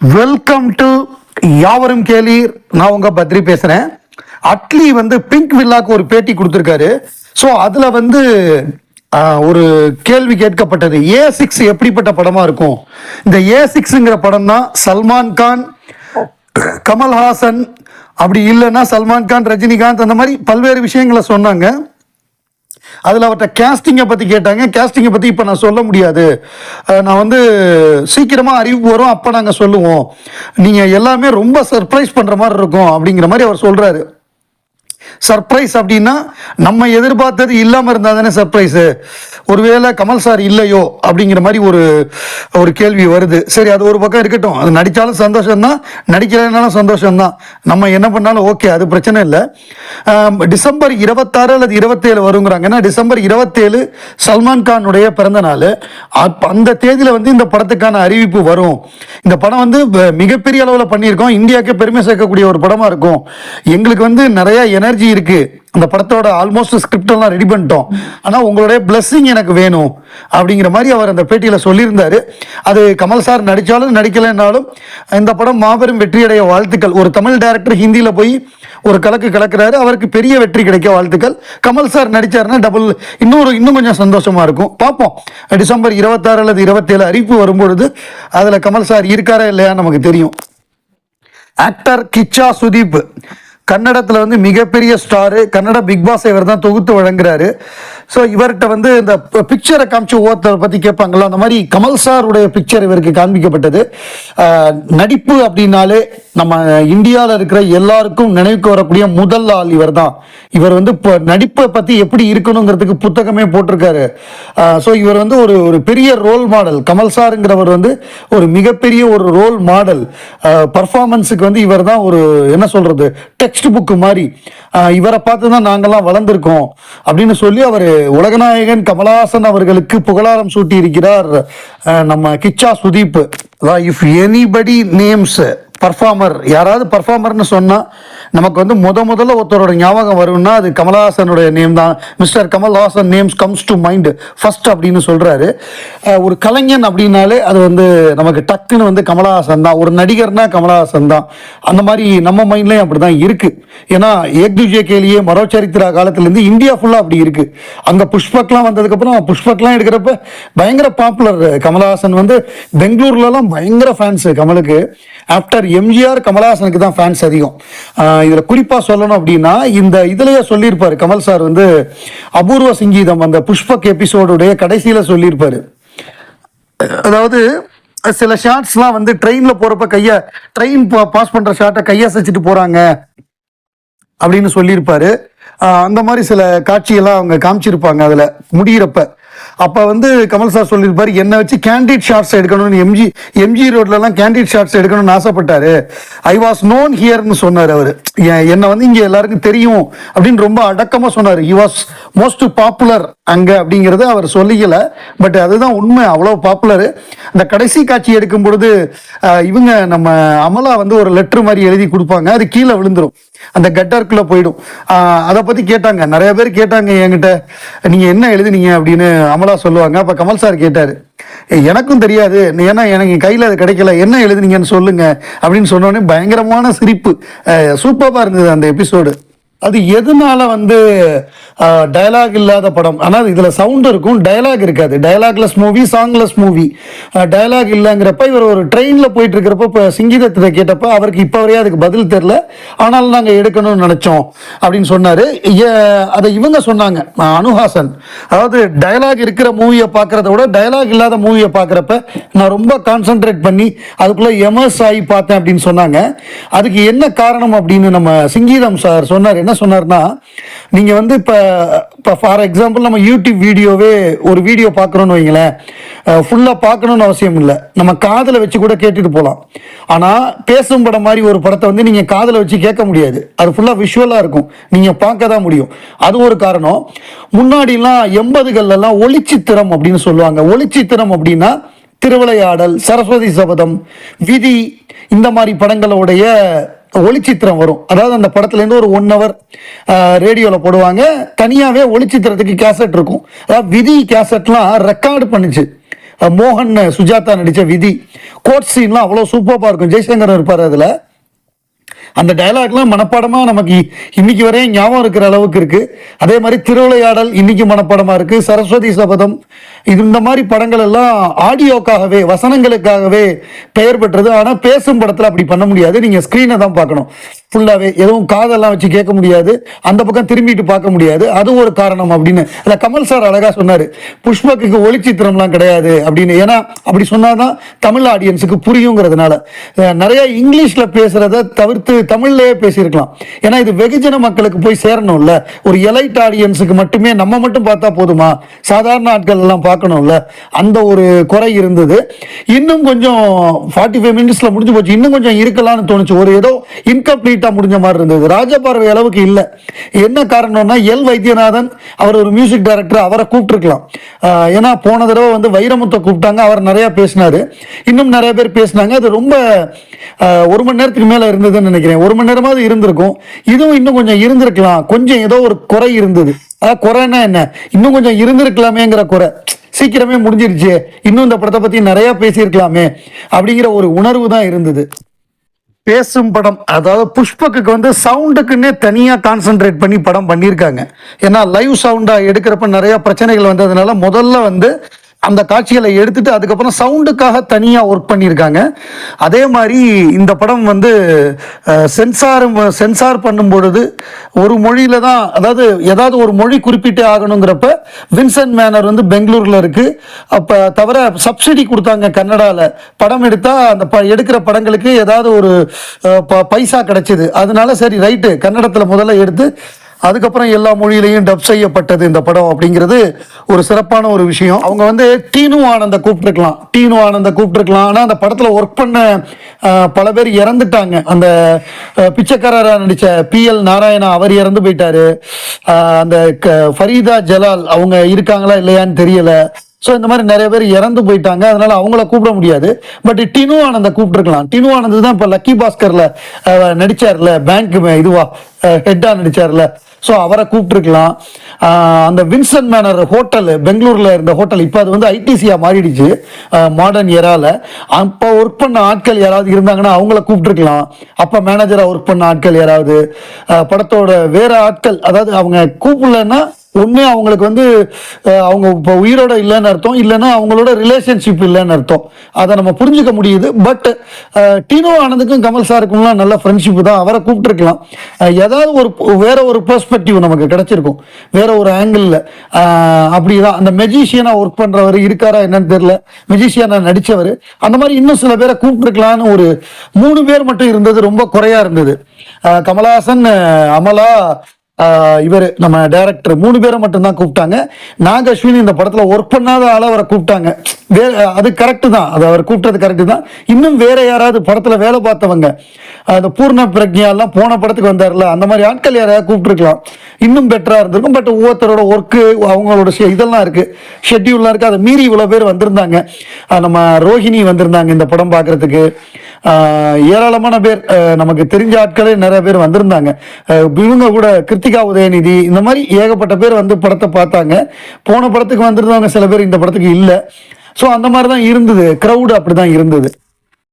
Welcome to யாவரும் கேளீர் நான் உங்க பத்ரி பேசுறேன். அட்லி வந்து பிங்க் வில்லாக்கு ஒரு பேட்டி கொடுத்துருக்காரு. ஸோ அதுல வந்து ஒரு கேள்வி கேட்கப்பட்டது. ஏ சிக்ஸ் எப்படிப்பட்ட படமா இருக்கும்? இந்த ஏ சிக்ஸுங்கிற படம் தான் சல்மான் கான் கமல்ஹாசன் அப்படி இல்லைன்னா சல்மான் கான் ரஜினிகாந்த் அந்த மாதிரி பல்வேறு விஷயங்களை சொன்னாங்க. அதில் அவர்கிட்ட கேஸ்டிங்கை பற்றி கேட்டாங்க. கேஸ்டிங்கை பற்றி இப்போ நான் சொல்ல முடியாது. நான் வந்து சீக்கிரமாக அறிவு வரும் அப்போ நாங்கள் சொல்லுவோம். நீங்கள் எல்லாமே ரொம்ப சர்ப்ரைஸ் பண்ணுற மாதிரி இருக்கும் அப்படிங்கிற மாதிரி அவர் சொல்கிறாரு சர்ப்ரைஸ் அப்படின்னா நம்ம எதிர்பார்த்தது இல்லாமல் இருந்தால் தானே சர்ப்ரைஸு ஒருவேளை கமல் சார் இல்லையோ அப்படிங்கிற மாதிரி ஒரு ஒரு கேள்வி வருது. சரி அது ஒரு பக்கம் இருக்கட்டும். அது நடித்தாலும் சந்தோஷம்தான் நடிக்கலைனாலும் சந்தோஷம்தான். நம்ம என்ன பண்ணாலும் ஓகே அது பிரச்சனை இல்லை. டிசம்பர் இருபத்தாறு அல்லது இருபத்தேழு வருங்கிறாங்க. ஏன்னா டிசம்பர் இருபத்தேழு சல்மான் கானுடைய பிறந்த நாள். அந்த தேதியில் வந்து இந்த படத்துக்கான அறிவிப்பு வரும். இந்த படம் வந்து மிகப்பெரிய அளவில் பண்ணியிருக்கோம். இந்தியாவுக்கு பெருமை சேர்க்கக்கூடிய ஒரு படமாக இருக்கும். எங்களுக்கு வந்து நிறைய எனர்ஜி இருக்கு. அந்த படத்தோட ஆல்மோஸ்ட் ஸ்கிரிப்ட் எல்லாம் ரெடி பண்ணிட்டோம். ஆனால் உங்களுடைய பிளஸ்ஸிங் எனக்கு வேணும் அப்படிங்கிற மாதிரி அவர் அந்த பேட்டியில் சொல்லியிருந்தாரு. அது கமல் சார் நடித்தாலும் நடிக்கலைன்னாலும் இந்த படம் மாபெரும் வெற்றியடைய வாழ்த்துக்கள். ஒரு தமிழ் டைரக்டர் ஹிந்தியில் போய் ஒரு கலக்கு கலக்குறாரு. அவருக்கு பெரிய வெற்றி கிடைக்க வாழ்த்துக்கள். கமல் சார் நடிச்சாருன்னா டபுள் இன்னொரு இன்னும் கொஞ்சம் சந்தோஷமா இருக்கும். பார்ப்போம். டிசம்பர் இருபத்தாறு அல்லது இருபத்தேழு அறிவிப்பு வரும்பொழுது அதில் கமல் சார் இருக்காரா இல்லையா நமக்கு தெரியும். ஆக்டர் கிச்சா சுதீப். கன்னடத்தில் வந்து மிகப்பெரிய ஸ்டாரு கன்னட பிக் பாஸ் இவர் தான் தொகுத்து வழங்குறாரு. ஸோ இவர்கிட்ட வந்து இந்த பிக்சரை காமிச்சு ஒவ்வொருத்தரை பற்றி கேட்பாங்களா அந்த மாதிரி கமல் சாருடைய பிக்சர் இவருக்கு காண்பிக்கப்பட்டது. நடிப்பு அப்படின்னாலே நம்ம இந்தியாவில் இருக்கிற எல்லாருக்கும் நினைவுக்கு வரக்கூடிய முதல் ஆள் இவர் தான் இவர் வந்து இப்போ நடிப்பை பற்றி எப்படி இருக்கணுங்கிறதுக்கு புத்தகமே போட்டிருக்காரு. ஸோ இவர் வந்து ஒரு ஒரு பெரிய ரோல் மாடல் கமல் சாருங்கிறவர் வந்து ஒரு மிகப்பெரிய ஒரு ரோல் மாடல் பர்ஃபார்மன்ஸுக்கு வந்து இவர் தான் ஒரு என்ன சொல்கிறது டெக்ஸ்ட் புக்கு மாதிரி இவரை பார்த்து தான் நாங்கள்லாம் வளர்ந்துருக்கோம் அப்படின்னு சொல்லி அவர் உலகநாயகன் கமலஹாசன் அவர்களுக்கு புகழாரம் சூட்டி இருக்கிறார் நம்ம Kichcha Sudeep. If anybody names performer யாராவது பர்ஃபார்மர்னு சொன்னால் நமக்கு வந்து முத முதல்ல ஒருத்தரோட ஞாபகம் வரும்னா அது கமலஹாசனுடைய நேம் தான். Mister Kamal Haasan names comes to mind first அப்படின்னு சொல்கிறாரு ஒரு கலைஞன் அப்படின்னாலே அது வந்து நமக்கு டக்குன்னு வந்து கமலஹாசன் தான். ஒரு நடிகர்னா கமலஹாசன் தான். அந்த மாதிரி நம்ம மைண்ட்லேயும் அப்படி தான் இருக்குது ஏன்னா ஏக்துஜே கேலியே மரோ சரித்திரா காலத்துலேருந்து இந்தியா ஃபுல்லாக அப்படி இருக்குது அங்கே புஷ்பக்லாம் வந்ததுக்கப்புறம் புஷ்பக்லாம் எடுக்கிறப்ப பயங்கர பாப்புலர் கமலஹாசன் வந்து பெங்களூர்லலாம் பயங்கர ஃபேன்ஸு கமலுக்கு. ஆஃப்டர் எம்ஜிஆர் கமலஹாசனுக்கு தான் ஃபேன்ஸ் அதிகம். இதில் குறிப்பாக சொல்லணும் அப்படின்னா இந்த இதுலேயே சொல்லியிருப்பார் கமல் சார் வந்து அபூர்வ சங்கீதம் அந்த புஷ்பக் எபிசோடுடைய கடைசியில் சொல்லியிருப்பார். அதாவது சில ஷார்ட்ஸ்லாம் வந்து ட்ரெயினில் போகிறப்ப கையை ட்ரெயின் பாஸ் பண்ணுற ஷார்ட்டை கையசைச்சிட்டு போகிறாங்க அப்படின்னு சொல்லியிருப்பாரு. அந்த மாதிரி சில காட்சியெல்லாம் அவங்க காமிச்சிருப்பாங்க அதில் முடியிறப்ப. அப்போ வந்து கமல் சார் சொல்லியிருப்பார் என்னை வச்சு கேண்டிட் ஷார்ட்ஸ் எடுக்கணும்னு எம்ஜி எம்ஜி ரோட்லலாம் கேண்டிட் ஷார்ட்ஸ் எடுக்கணும்னு ஆசைப்பட்டாரு. ஐ வாஸ் நோன் ஹியர்னு சொன்னார் அவர். என்னை வந்து இங்கே எல்லாருக்கும் தெரியும் அப்படின்னு ரொம்ப அடக்கமாக சொன்னார். ஹி வாஸ் மோஸ்ட் பாப்புலர் அங்கே அப்படிங்கிறத அவர் சொல்லிக்கல. பட் அதுதான் உண்மை அவ்வளோ பாப்புலர் அந்த கடைசி காட்சி எடுக்கும் பொழுது இவங்க நம்ம அமலா வந்து ஒரு லெட்ரு மாதிரி எழுதி கொடுப்பாங்க. அது கீழே விழுந்துரும். அந்த கட்டருக்குள்ள போயிடும். அதை பற்றி கேட்டாங்க. நிறைய பேர் கேட்டாங்க என்கிட்ட நீங்கள் என்ன எழுதுனீங்க? அப்படின்னு அமலா சொல்லுவாங்க. அப்போ கமல் சார் கேட்டார் எனக்கும் தெரியாது. ஏன்னா எனக்கு கையில் அது கிடைக்கல. என்ன எழுதுனீங்கன்னு சொல்லுங்க. அப்படின்னு சொன்னோடனே பயங்கரமான சிரிப்பு. சூப்பராக இருந்தது அந்த எபிசோடு அது எதனால வந்து டயலாக் இல்லாத படம்? ஆனால் இதில் சவுண்ட் இருக்கும் டயலாக் இருக்காது. Dialogueless movie songless movie dialogue இல்லைங்கிறப்ப இவர் ஒரு ட்ரெயினில் போயிட்டு இருக்கிறப்ப இப்போ சிங்கீதத்தை கேட்டப்ப அவருக்கு இப்போ வரையும் அதுக்கு பதில் தெரில ஆனாலும் நாங்கள் எடுக்கணும்னு நினச்சோம் அப்படின்னு சொன்னார். அதை இவங்க சொன்னாங்க அனுஹாசன் அதாவது டயலாக் இருக்கிற மூவியை பார்க்குறத விட டயலாக் இல்லாத மூவியை பார்க்குறப்ப நான் ரொம்ப கான்சென்ட்ரேட் பண்ணி அதுக்குள்ளே எமர்ஸ் ஆகி பார்த்தேன் அப்படின்னு சொன்னாங்க. அதுக்கு என்ன காரணம் அப்படின்னு நம்ம சிங்கீதம் சார் சொன்னார். என்ன சொன்னார்னா நீங்கள் வந்து இப்போ இப்போ ஃபார் எக்ஸாம்பிள் நம்ம யூடியூப் வீடியோவே ஒரு வீடியோ பார்க்குறோன்னு வைங்களேன் ஃபுல்லாக பார்க்கணும்னு அவசியம் இல்லை. நம்ம காதில் வச்சு கூட கேட்டுட்டு போகலாம் ஆனால் பேசும் படம் மாதிரி ஒரு படத்தை வந்து நீங்கள் காதில் வச்சு கேட்க முடியாது. அது ஃபுல்லாக விஷுவலாக இருக்கும். நீங்கள் பார்க்க தான் முடியும். அது ஒரு காரணம். முன்னாடிலாம் எண்பதுகள்லாம் ஒளிச்சித்திரம் அப்படின்னு சொல்லுவாங்க. ஒளிச்சித்திரம் அப்படின்னா திருவிளையாடல் சரஸ்வதி சபதம் விதி இந்த மாதிரி படங்களுடைய ஒளிச்சித்திரம் வரும். அதாவது அந்த படத்துலேருந்து ஒரு ஒன் ஹவர் ரேடியோவில் போடுவாங்க. தனியாகவே ஒளிச்சித்திரத்துக்கு கேசட் இருக்கும். அதாவது விதி கேசட்லாம் ரெக்கார்டு பண்ணுச்சு. மோகன் சுஜாதா நடித்த விதி. கோட் சீன்லாம் அவ்வளோ சூப்பராக இருக்கும். ஜெய்சங்கர் இருப்பார் அதில். அந்த டயலாக்லாம் மனப்பாடமாக நமக்கு இன்னைக்கு வரையும் ஞாபகம் இருக்கிற அளவுக்கு இருக்குது அதே மாதிரி திருவிளையாடல் இன்னைக்கு மனப்பாடமாக இருக்குது சரஸ்வதி சபதம் இது இந்த மாதிரி படங்கள் எல்லாம் ஆடியோக்காகவே வசனங்களுக்காகவே பெயர் பெற்றது. ஆனால் பேசும் படத்தில் அப்படி பண்ண முடியாது. நீங்கள் ஸ்க்ரீனை தான் பார்க்கணும். ஃபுல்லாகவே எதுவும் காதெல்லாம் வச்சு கேட்க முடியாது. அந்த பக்கம் திரும்பிட்டு பார்க்க முடியாது. அது ஒரு காரணம் அப்படின்னு. இல்ல கமல் சார் அழகாக சொன்னார். புஷ்பக்கு ஒளிச்சித்திரம்லாம் கிடையாது அப்படின்னு. ஏன்னா அப்படி சொன்னால் தான் தமிழ் ஆடியன்ஸுக்கு புரியுங்கிறதுனால. நிறையா நிறைய பேசுகிறத தவிர்த்து தமிழ்லேயே பேசியிருக்கலாம். ஏன்னா இது வெகுஜன மக்களுக்கு போய் சேரணும்ல. ஒரு எலைட் ஆடியன்ஸுக்கு மட்டுமே நம்ம மட்டும் பார்த்தா போதுமா? சாதாரண ஆட்கள் எல்லாம் பார்க்கணும்ல. அந்த ஒரு குறை இருந்தது. இன்னும் கொஞ்சம் ஃபார்ட்டி ஃபைவ் மினிட்ஸில் முடிஞ்சு போச்சு. இன்னும் கொஞ்சம் இருக்கலாம்னு தோணுச்சு. ஒரு ஏதோ இன்கம்ப்ளீட்டாக முடிஞ்ச மாதிரி இருந்தது. ராஜபார்வை அளவுக்கு இல்லை. என்ன காரணம்னா எல் வைத்தியநாதன் அவர் ஒரு மியூசிக் டைரக்டர் அவரை கூப்பிட்டுருக்கலாம். ஏன்னா போன தடவை வந்து வைரமுத்தை கூப்பிட்டாங்க. அவர் நிறையா பேசினாரு. இன்னும் நிறைய பேர் பேசினாங்க. அது ரொம்ப ஒரு மணி நேரத்துக்கு மேலே இருந்ததுன்னு நினைக்கிறேன். ஒரு மணி நேரமாவது இருந்திருக்கும். இதுவும் இன்னும் கொஞ்சம் இருந்திருக்கலாம். கொஞ்சம் ஏதோ ஒரு குறை இருந்தது. அதான் குறைன்னா என்ன? இன்னும் கொஞ்சம் இருந்திருக்கலாமேங்கிற குறை. சீக்கிரமே முடிஞ்சிருச்சு. இன்னும் இந்த படத்தை பத்தி நிறைய பேசியிருக்கலாமே அப்படிங்கிற ஒரு உணர்வு தான் இருந்தது. பேசும் படம் அதாவது புஷ்பக்கு வந்து சவுண்டுக்குன்னே தனியாக கான்சென்ட்ரேட் பண்ணி படம் பண்ணியிருக்காங்க. ஏன்னா லைவ் சவுண்டாக எடுக்கிறப்ப நிறைய பிரச்சனைகள் வந்ததுனால முதல்ல வந்து அந்த காட்சிகளை எடுத்துட்டு அதுக்கப்புறம் சவுண்டுக்காக தனியாக ஒர்க் பண்ணியிருக்காங்க. அதே மாதிரி இந்த படம் வந்து சென்சார் சென்சார் பண்ணும் பொழுது ஒரு மொழியில தான் அதாவது ஏதாவது ஒரு மொழி குறிப்பிட்டே ஆகணுங்கிறப்ப வின்சென்ட் மேனர் வந்து பெங்களூரில் இருக்குது அப்போ தவிர சப்சிடி கொடுத்தாங்க கன்னடாவில் படம் எடுத்தால் அந்த ப எடுக்கிற படங்களுக்கு ஏதாவது ஒரு ப- பைசா கிடச்சிது. அதனால சரி ரைட்டு கன்னடத்தில் முதல்ல எடுத்து அதுக்கப்புறம் எல்லா மொழியிலையும் டப் செய்யப்பட்டது இந்த படம் அப்படிங்கிறது ஒரு சிறப்பான ஒரு விஷயம். அவங்க வந்து டீனு ஆனந்த கூப்பிட்டுருக்கலாம். டீனு ஆனந்த கூப்பிட்டுருக்கலாம். ஆனால் அந்த படத்தில் ஒர்க் பண்ண பல பேர் இறந்துட்டாங்க. அந்த பிச்சைக்காரராக நடித்த நடித்த பிஎல் நாராயணா அவர் இறந்து போயிட்டாரு. அந்த க- ஃபரீதா ஜலால் அவங்க இருக்காங்களா இல்லையான்னு தெரியலை. ஸோ இந்த மாதிரி நிறைய பேர் இறந்து போயிட்டாங்க. அதனால அவங்கள கூப்பிட முடியாது. பட் டினு ஆனந்த கூப்பிட்டுருக்கலாம். டினு ஆனந்த் தான் இப்போ லக்கி பாஸ்கரில் நடிச்சார்ல பேங்க் இதுவா ஹெட்டாக நடிச்சார்ல. ஸோ அவரை கூப்பிட்டுருக்கலாம். அந்த வின்சன் மேனர் ஹோட்டல் பெங்களூரில் இருந்த ஹோட்டல் இப்போ அது வந்து ஐடிசியாக மாறிடுச்சு. மாடர்ன் ஏரால அப்போ ஒர்க் பண்ண ஆட்கள் யாராவது இருந்தாங்கன்னா அவங்கள கூப்பிட்டுருக்கலாம். அப்போ மேனேஜராக ஒர்க் பண்ண ஆட்கள் யாராவது? படத்தோட வேறு ஆட்கள் அதாவது அவங்க கூப்பிடலன்னா ஒன்று அவங்களுக்கு வந்து அவங்க இப்போ உயிரோட இல்லைன்னு அர்த்தம் இல்லைன்னா அவங்களோட ரிலேஷன்ஷிப் இல்லைன்னு அர்த்தம். அதை நம்ம புரிஞ்சுக்க முடியுது. பட் டீனோ ஆனந்துக்கும் கமல் சாருக்கும்லாம் நல்ல ஃப்ரெண்ட்ஷிப் தான். அவரை கூப்பிட்டுருக்கலாம். ஏதாவது ஒரு வேற ஒரு பெர்ஸ்பெக்டிவ் நமக்கு கிடைச்சிருக்கும். வேற ஒரு ஆங்கிளில் அப்படிதான். அந்த மெஜிஷியனாக ஒர்க் பண்ணுறவர் இருக்காரா என்னன்னு தெரியல. மெஜிஷியனாக நடித்தவர் அந்த மாதிரி இன்னும் சில பேரை கூப்பிட்டுருக்கலான்னு ஒரு மூணு பேர் மட்டும் இருந்தது. ரொம்ப குறையாக இருந்தது. கமலஹாசன் அமலா இவர் நம்ம டைரக்டர் மூணு பேரை மட்டும்தான் கூப்பிட்டாங்க. நாக அஸ்வினி இந்த படத்தில் ஒர்க் பண்ணாத ஆளை அவரை கூப்பிட்டாங்க. வே அது கரெக்டு தான். அது அவர் கூப்பிட்டது கரெக்டு தான். இன்னும் வேற யாராவது படத்தில் வேலை பார்த்தவங்க அந்த பூர்ண பிரக்ஞா போன படத்துக்கு வந்தார்ல அந்த மாதிரி ஆட்கள் யாராவது கூப்பிட்டுருக்கலாம். இன்னும் பெட்டராக இருந்திருக்கும். பட் ஒவ்வொருத்தரோட ஒர்க்கு அவங்களோட இதெல்லாம் இருக்குது ஷெட்யூல்லாம் இருக்குது அதை மீறி இவ்வளோ பேர் வந்திருந்தாங்க. நம்ம ரோஹிணி வந்திருந்தாங்க இந்த படம் பார்க்கறதுக்கு. ஏராளமான பேர் நமக்கு தெரிஞ்ச ஆட்களே நிறைய பேர் வந்திருந்தாங்க. இவங்க கூட கிருத்திகா உதயநிதி இந்த மாதிரி ஏகப்பட்ட பேர் வந்து படத்தை பார்த்தாங்க. போன படத்துக்கு வந்திருந்தவங்க சில பேர் இந்த படத்துக்கு இல்லை. ஸோ அந்த மாதிரி தான் இருந்தது. க்ரௌடு அப்படி தான் இருந்தது.